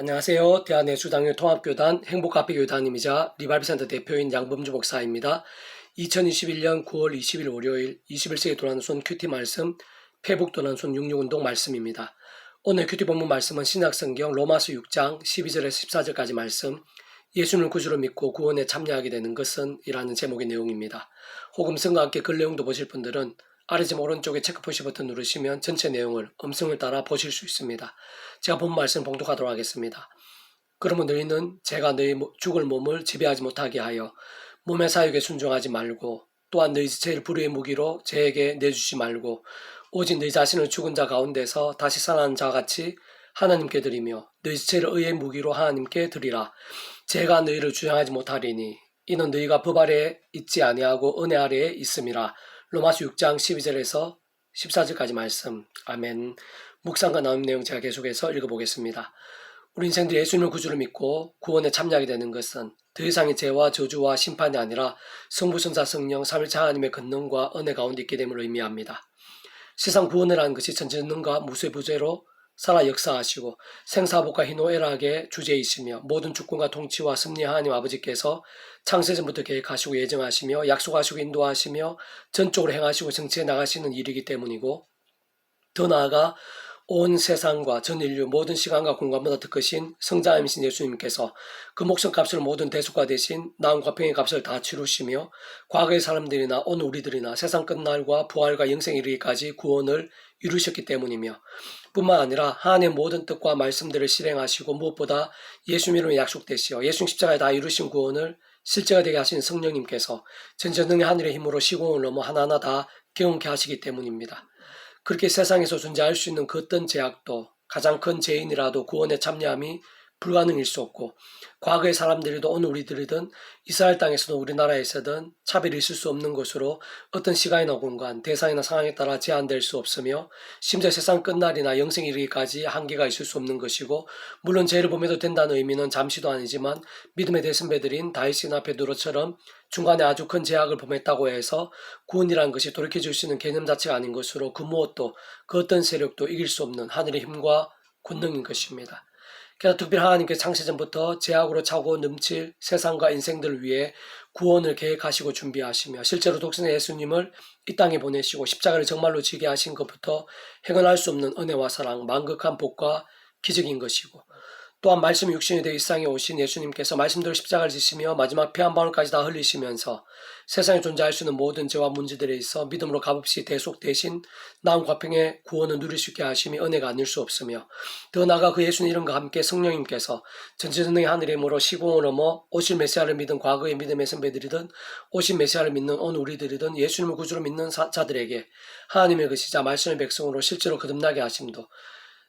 안녕하세요. 대한예수당의 통합교단 행복카페교단임이자 리발비센터 대표인 양범주 목사입니다. 2021년 9월 20일 월요일 21세기 도난손 큐티 말씀 페북 도난손 66운동 말씀입니다. 오늘 큐티 본문 말씀은 신약성경 로마서 6장 12절에서 14절까지 말씀 예수님을 구주로 믿고 구원에 참여하게 되는 것은 이라는 제목의 내용입니다. 혹은 성과 함께 글 내용도 보실 분들은 아래 지 오른쪽에 체크 표시 버튼 누르시면 전체 내용을 음성을 따라 보실 수 있습니다. 제가 본 말씀 봉독하도록 하겠습니다. 그러면 너희는 제가 너희 죽을 몸을 지배하지 못하게 하여 몸의 사육에 순종하지 말고 또한 너희 제일 불의의 무기로 제에게 내주지 말고 오직 너희 자신을 죽은 자 가운데서 다시 살아난 자 같이 하나님께 드리며 너희 제일 의의 무기로 하나님께 드리라. 제가 너희를 주장하지 못하리니 이는 너희가 법 아래에 있지 아니하고 은혜 아래에 있음이라. 로마서 6장 12절에서 14절까지 말씀. 아멘. 묵상과 나온 내용 제가 계속해서 읽어보겠습니다. 우리 인생들 예수님을 구주로 믿고 구원에 참여하게 되는 것은 더 이상의 죄와 저주와 심판이 아니라 성부, 성자, 성령, 삼일차 하나님의 권능과 은혜 가운데 있게 됨을 의미합니다. 세상 구원을 하는 것이 전지능과 무쇠부재로 살아 역사하시고 생사복과 희노애락의 주제이시며 모든 주권과 통치와 승리 하나님 아버지께서 창세전부터 계획하시고 예정하시며 약속하시고 인도하시며 전적으로 행하시고 정치해 나가시는 일이기 때문이고 더 나아가 온 세상과 전 인류 모든 시간과 공간보다 더 크신 성자이신 예수님께서 그 목숨 값을 모든 대속과 대신 나음과 병의 값을 다 치루시며 과거의 사람들이나 오늘 우리들이나 세상 끝날과 부활과 영생 이르기까지 구원을 이루셨기 때문이며 뿐만 아니라 하나님의 모든 뜻과 말씀들을 실행하시고 무엇보다 예수님으로 약속되시어 예수님 십자가에 다 이루신 구원을 실제가 되게 하신 성령님께서 전전능의 하늘의 힘으로 시공을 넘어 하나하나 다 경험케 하시기 때문입니다. 그렇게 세상에서 존재할 수 있는 그 어떤 제약도 가장 큰 죄인이라도 구원에 참여함이 불가능일 수 없고 과거의 사람들이든 오늘 우리들이든 이스라엘 땅에서도 우리나라에서든 차별이 있을 수 없는 것으로 어떤 시간이나 공간, 대상이나 상황에 따라 제한될 수 없으며 심지어 세상 끝날이나 영생 이르기까지 한계가 있을 수 없는 것이고 물론 죄를 범해도 된다는 의미는 잠시도 아니지만 믿음의 대선배들인 다이스나 베드로처럼 중간에 아주 큰 제약을 범했다고 해서 구원이라는 것이 돌이켜줄 수 있는 개념 자체가 아닌 것으로 그 무엇도 그 어떤 세력도 이길 수 없는 하늘의 힘과 권능인 것입니다. 그래서 특별히 하나님께 창세전부터 제약으로 차고 넘칠 세상과 인생들을 위해 구원을 계획하시고 준비하시며 실제로 독신의 예수님을 이 땅에 보내시고 십자가를 정말로 지게 하신 것부터 행언할 수 없는 은혜와 사랑, 만극한 복과 기적인 것이고 또한 말씀 육신이 되어 일상에 오신 예수님께서 말씀대로 십자가를 지시며 마지막 피 한 방울까지 다 흘리시면서 세상에 존재할 수 있는 모든 죄와 문제들에 있어 믿음으로 값없이 대속 대신 나은 과평의 구원을 누릴 수 있게 하심이 은혜가 아닐 수 없으며 더 나아가 그 예수님 이름과 함께 성령님께서 전지전능의 하늘의 힘으로 시공을 넘어 오실 메시아를 믿은 과거의 믿음의 선배들이든 오신 메시아를 믿는 오늘 우리들이든 예수님을 구주로 믿는 자들에게 하나님의 것이자 말씀의 백성으로 실제로 거듭나게 하심도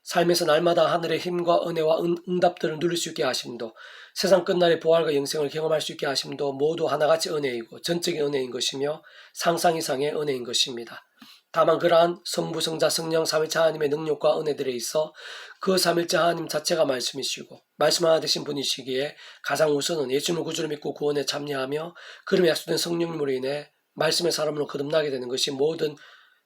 삶에서 날마다 하늘의 힘과 은혜와 응, 답들을 누릴 수 있게 하심도 세상 끝날의 부활과 영생을 경험할 수 있게 하심도 모두 하나같이 은혜이고 전적인 은혜인 것이며 상상 이상의 은혜인 것입니다. 다만 그러한 성부, 성자, 성령, 삼일차 하나님의 능력과 은혜들에 있어 그 삼일차 하나님 자체가 말씀이시고 말씀 하나 되신 분이시기에 가장 우선은 예수님을 구주로 믿고 구원에 참여하며 그름에 약속된 성령님으로 인해 말씀의 사람으로 거듭나게 되는 것이 모든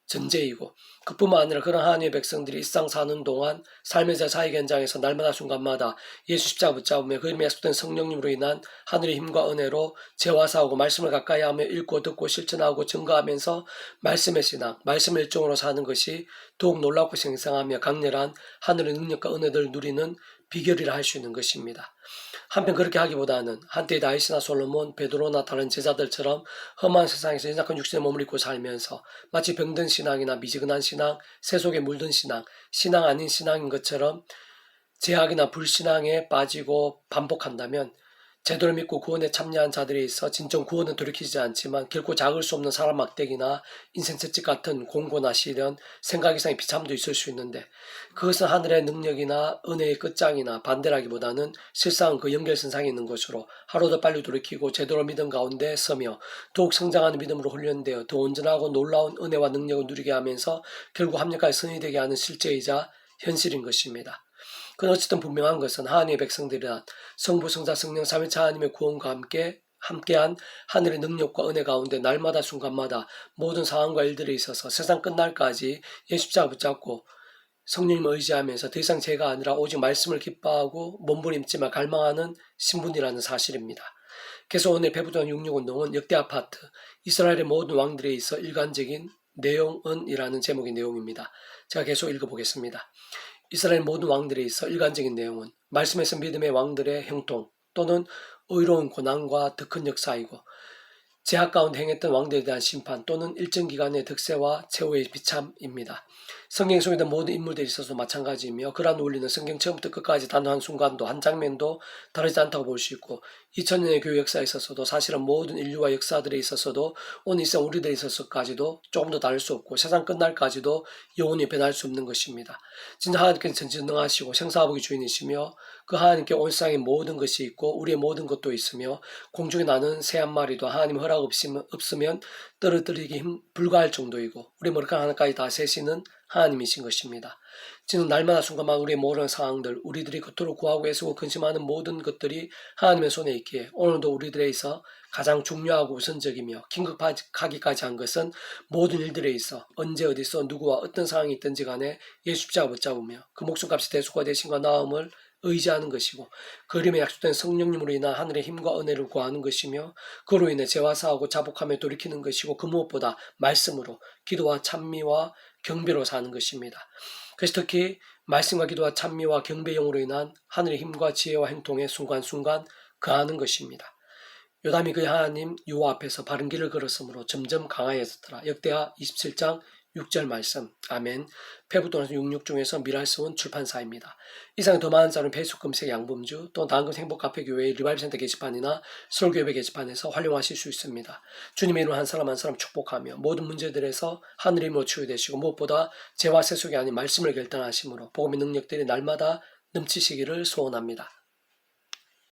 전제이고 그뿐만 아니라 그런 하나님의 백성들이 일상 사는 동안 삶의 자사의 현장에서 날마다 순간마다 예수 십자가 붙잡으며 그 이름에 약속된 성령님으로 인한 하늘의 힘과 은혜로 재화 사하고 말씀을 가까이 하며 읽고 듣고 실천하고 증거하면서 말씀의 신앙, 말씀의 일종으로 사는 것이 더욱 놀랍고 생생하며 강렬한 하늘의 능력과 은혜들을 누리는 비결이라 할 수 있는 것입니다. 한편 그렇게 하기보다는 한때 다이스나 솔로몬, 베드로나 다른 제자들처럼 험한 세상에서 연약한 육신의 몸을 입고 살면서 마치 병든 신앙이나 미지근한 신앙, 세속에 물든 신앙, 신앙 아닌 신앙인 것처럼 제약이나 불신앙에 빠지고 반복한다면 제대로 믿고 구원에 참여한 자들에 있어 진정 구원은 돌이키지 않지만 결코 작을 수 없는 사람 막대기나 인생 채찍 같은 공고나 시련, 생각 이상의 비참도 있을 수 있는데 그것은 하늘의 능력이나 은혜의 끝장이나 반대라기보다는 실상 그 연결선상에 있는 것으로 하루도 빨리 돌이키고 제대로 믿음 가운데 서며 더욱 성장하는 믿음으로 훈련되어 더 온전하고 놀라운 은혜와 능력을 누리게 하면서 결국 합력할 선이 되게 하는 실제이자 현실인 것입니다. 그 어쨌든 분명한 것은 하나님의 백성들이란 성부, 성자, 성령, 삼위차 하나님의 구원과 함께 함께한 하늘의 능력과 은혜 가운데 날마다 순간마다 모든 상황과 일들에 있어서 세상 끝날까지 예수자가 붙잡고 성령님 의지하면서 더 이상 제가 아니라 오직 말씀을 기뻐하고 몸부림치며 갈망하는 신분이라는 사실입니다. 그래서 오늘 배부도한 66운동은 역대 아파트, 이스라엘의 모든 왕들에 있어 일관적인 내용은이라는 제목의 내용입니다. 제가 계속 읽어보겠습니다. 이스라엘 모든 왕들에 있어 일관적인 내용은 말씀에서 믿음의 왕들의 형통 또는 의로운 고난과 더 큰 역사이고 제약 가운데 행했던 왕들에 대한 심판 또는 일정 기간의 득세와 최후의 비참입니다. 성경 속에 있는 모든 인물들이 있어서 마찬가지이며 그러한 원리는 성경 처음부터 끝까지 단 한 순간도 한 장면도 다르지 않다고 볼 수 있고 2000년의 교회 역사에 있어서도 사실은 모든 인류와 역사들에 있어서도 오늘 이 세상 우리들에 있어서까지도 조금 더 다를 수 없고 세상 끝날까지도 영원히 변할 수 없는 것입니다. 진짜 하나님께서 전지능하시고 생사하복의 주인이시며 그 하나님께 온 세상의 모든 것이 있고 우리의 모든 것도 있으며 공중에 나는 새 한 마리도 하나님 허락 없으면, 없으면 떨어뜨리기 힘, 불가할 정도이고 우리 머리카락 하나까지 다 세시는 하나님이신 것입니다. 지금 날마다 순간만 우리의 모든 상황들, 우리들이 그토록 구하고 애쓰고 근심하는 모든 것들이 하나님의 손에 있기에 오늘도 우리들에 있어 가장 중요하고 우선적이며 긴급하기까지 한 것은 모든 일들에 있어 언제 어디서 누구와 어떤 상황이 있든지 간에 예수 십자가 붙잡으며 그 목숨값이 대수가 되신과 나음을 의지하는 것이고 그림에 약속된 성령님으로 인한 하늘의 힘과 은혜를 구하는 것이며 그로 인해 죄와 사하고 자복하며 돌이키는 것이고 그 무엇보다 말씀으로 기도와 찬미와 경배로 사는 것입니다. 그래서 특히 말씀과 기도와 찬미와 경배용으로 인한 하늘의 힘과 지혜와 행동에 순간순간 거하는 것입니다. 요담이 그의 하나님 유호 앞에서 바른 길을 걸었으므로 점점 강하여졌더라. 역대하 27장 6절 말씀. 아멘. 페부도나서 66 중에서 미랄스원 출판사입니다. 이상 더 많은 자는 페이스북 검색 양범주 또 다음금 행복카페교회 리바이브센터 게시판이나 서울교회 게시판에서 활용하실 수 있습니다. 주님의 이름 한 사람 한 사람 축복하며 모든 문제들에서 하늘의 힘으로 치유되시고 무엇보다 죄와 세속이 아닌 말씀을 결단하심으로 복음의 능력들이 날마다 넘치시기를 소원합니다.